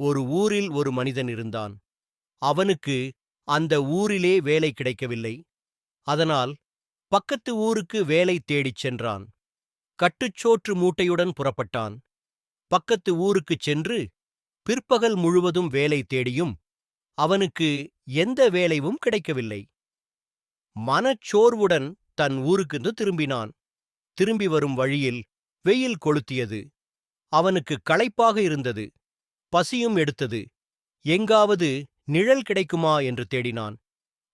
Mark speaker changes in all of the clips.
Speaker 1: ஒரு ஊரில் ஒரு மனிதன் இருந்தான். அவனுக்கு அந்த ஊரிலே வேலை கிடைக்கவில்லை. அதனால் பக்கத்து ஊருக்கு வேலை தேடிச் சென்றான். கட்டுச்சோற்று மூட்டையுடன் புறப்பட்டான். பக்கத்து ஊருக்குச் சென்று பிற்பகல் முழுவதும் வேலை தேடியும் அவனுக்கு எந்த வேலையும் கிடைக்கவில்லை. மனச்சோர்வுடன் தன் ஊருக்குந்து திரும்பினான். திரும்பி வரும் வழியில் வெயில் கொளுத்தியது. அவனுக்கு களைப்பாக இருந்தது. பசியும் எடுத்தது. எங்காவது நிழல் கிடைக்குமா என்று தேடினான்.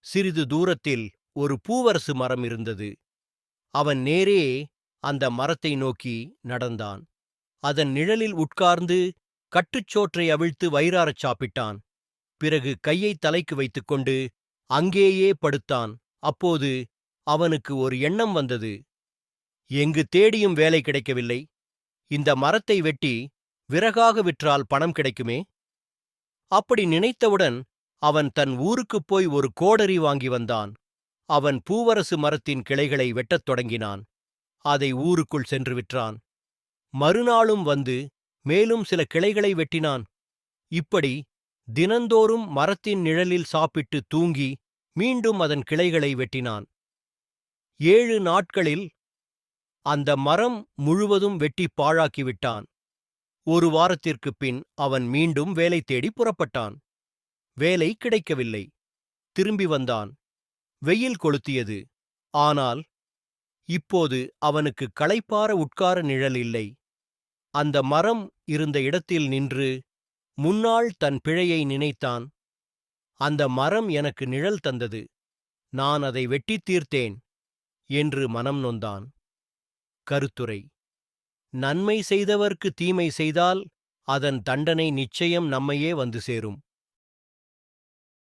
Speaker 1: சிறிது தூரத்தில் ஒரு பூவரசு மரம் இருந்தது. அவன் நேரே அந்த மரத்தை நோக்கி நடந்தான். அதன் நிழலில் உட்கார்ந்து கட்டுச்சோற்றை அவிழ்த்து வயிறாரச் சாப்பிட்டான். பிறகு கையை தலைக்கு வைத்துக்கொண்டு அங்கேயே படுத்தான். அப்போது அவனுக்கு ஒரு எண்ணம் வந்தது. எங்கு தேடியும் வேலை கிடைக்கவில்லை. இந்த மரத்தை வெட்டி விறகாக விற்றால் பணம் கிடைக்குமே? அப்படி நினைத்தவுடன் அவன் தன் ஊருக்குப் போய் ஒரு கோடரி வாங்கி வந்தான். அவன் பூவரசு மரத்தின் கிளைகளை வெட்டத் தொடங்கினான். அதை ஊருக்குள் சென்று விற்றான். மறுநாளும் வந்து மேலும் சில கிளைகளை வெட்டினான். இப்படி தினந்தோறும் மரத்தின் நிழலில் சாப்பிட்டு தூங்கி மீண்டும் அதன் கிளைகளை வெட்டினான். ஏழு நாட்களில் அந்த மரம் முழுவதும் வெட்டி பாழாக்கிவிட்டான் ஒரு வாரத்திற்குப் பின் அவன் மீண்டும் வேலை தேடி புறப்பட்டான். வேலை கிடைக்கவில்லை. திரும்பி வந்தான். வெயில் கொளுத்தியது. ஆனால் இப்போது அவனுக்கு களைப்பார உட்கார நிழல் இல்லை. அந்த மரம் இருந்த இடத்தில் நின்று முன்னாள் தன் பிழையை நினைத்தான். அந்த மரம் எனக்கு நிழல் தந்தது. நான் அதை வெட்டித் தீர்த்தேன் என்று மனம் நொந்தான். கருத்துரை. நன்மை செய்தவர்க்கு தீமை செய்தால் அதன் தண்டனை நிச்சயம் நம்மையே வந்து சேரும்.